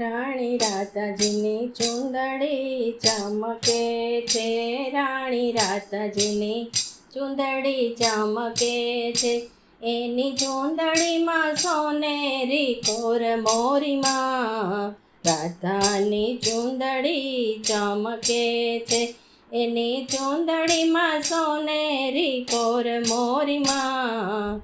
રાણી રાધાજીની ચુંદડી ચમકે છે. રાણી રાધાજીની ચુંદડી ચમકે છે. એની ચુંદડીમાં સોનેરી કોર મોરીમાં. રાધાની ચુંદડી ચમકે છે. એની ચુંદડીમાં સોનેરી કોર મોરીમાં.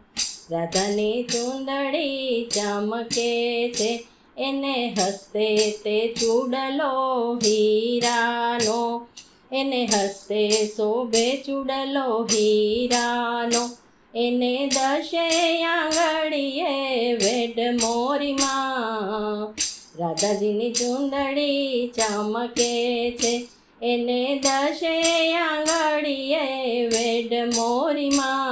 રાધાની ચુંદડી ચમકે છે. એને હસ્તે તે ચૂડલો હીરાનો. એને હસ્તે શોભે ચૂડલો હીરાનો. એને દશે આંગળીએ વેડ મોરીમાં. રાધાજીની ચુંદડી ચમકે છે. એને દશે આંગળીએ વેડ મોરીમાં.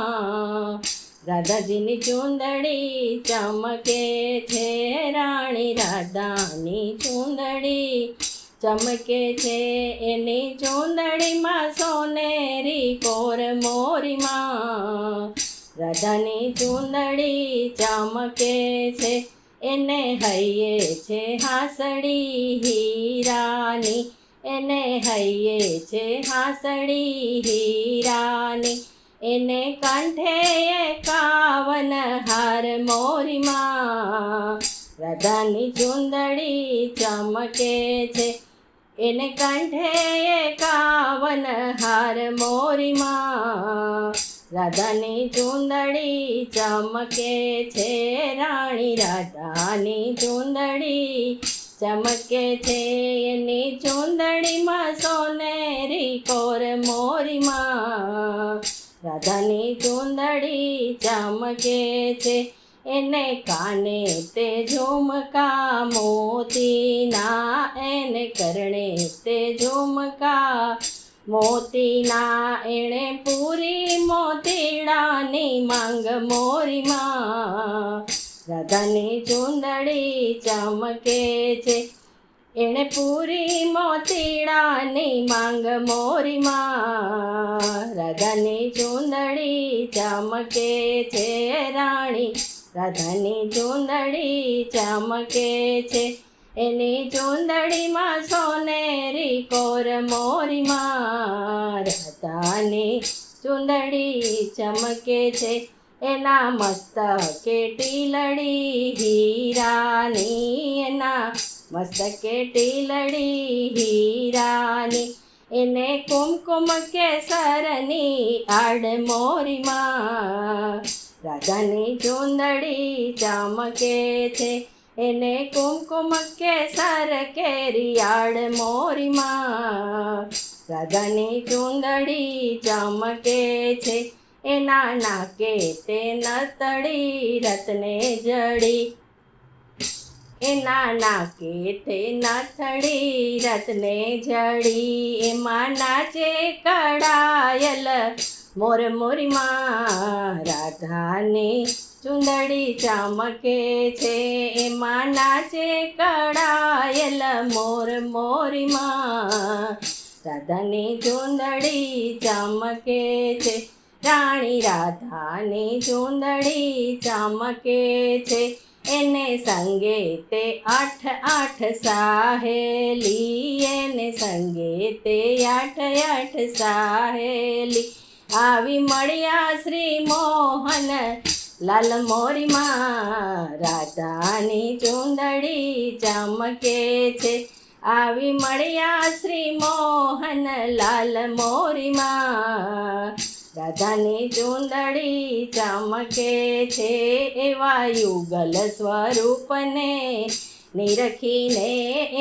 રાધાજીની ચુંદડી ચમકે છે રાણી રાધાની ચુંદડી. ચમકે છે એની ચુંદડીમાં સોનેરી કોર મોરીમાં. રાધાની ચુંદડી ચમકે છે એને હૈયે છે હાસડી હીરાની. એને હૈયે છે હાસડી હીરાની. એને કંઠે કાવન હાર મોરીમાં. રાધાની ચુંદડી ચમકે છે. એને કંઠે કાવન હાર મોરીમાં. રાધાની ચુંદડી ચમકે છે. રાણી રાધાની ચુંદડી ચમકે છે. એની ચુંદડીમાં સોનેરી કોર મોરીમાં. રાધાની ચુંદડી ચમકે છે. એને કાને તે ઝુમકા મોતીના એને કરણે તે ઝુમકા મોતીના એણે પૂરી મોતીડાની માંગ મોરીમાં. રાધાની ચુંદડી ચમકે છે. એણે પૂરી મોતીડાની માંગ મોરીમાં. રાધાની ચુંદડી ચમકે છે રાણી. રાધાની ચુંદડી ચમકે છે. એની ચુંદડીમાં સોનેરી કોર મોરીમાં. રાધાની ચુંદડી ચમકે છે. એના મસ્તકે ટીલડી હીરાની એના મસ્તકે ટીલડી હીરાની એને કુમકુમ કેસરની આડ મોરીમાં રાજાની ચુંદડી ચમકે છે એને કુમકુમ કેસર કેરિયાળ મોરીમાં રાજાની ચુંદડી ચમકે છે એના નાકે તે નતડી રત્ને જડી એના નાકે તે નાથડી રતને જડી, એમાં નાચે કડાયલ. મોર મોરીમાં રાધાની ચુંદડી ચમકે છે, એમાં નાચે કડાયલ. મોર મોરીમાં રાધાની ચુંદડી ચમકે છે, રાણી રાધાની ચુંદડી ચમકે છે એને સંગે તે આઠ આઠ સાહેલી, એને સંગે તે આઠ આઠ સાહેલી. આવી મળ્યા શ્રી મોહન, લાલ મોરીમાં રાધાની ચુંદડી ચમકે છે. આવી મળ્યા શ્રી મોહન, લાલ મોરીમાં રાધાની ચુંદડી ચમકે છે એવા યુગલ સ્વરૂપને, નિરખીને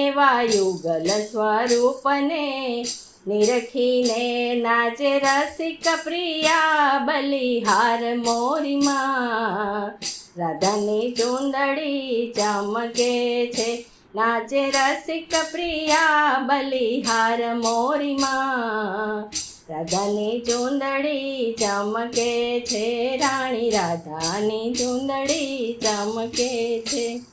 એવા યુગલ સ્વરૂપને, નિરખીને નાચે રસિક પ્રિયા બલિહાર મોરીમાં. રાધાની ચુંદડી ચમકે છે, નાચે રસિક પ્રિયા બલિહાર મોરીમાં. રાધાની ચુંદડી ચમકે છે રાણી રાધાની ચુંદડી ચમકે છે.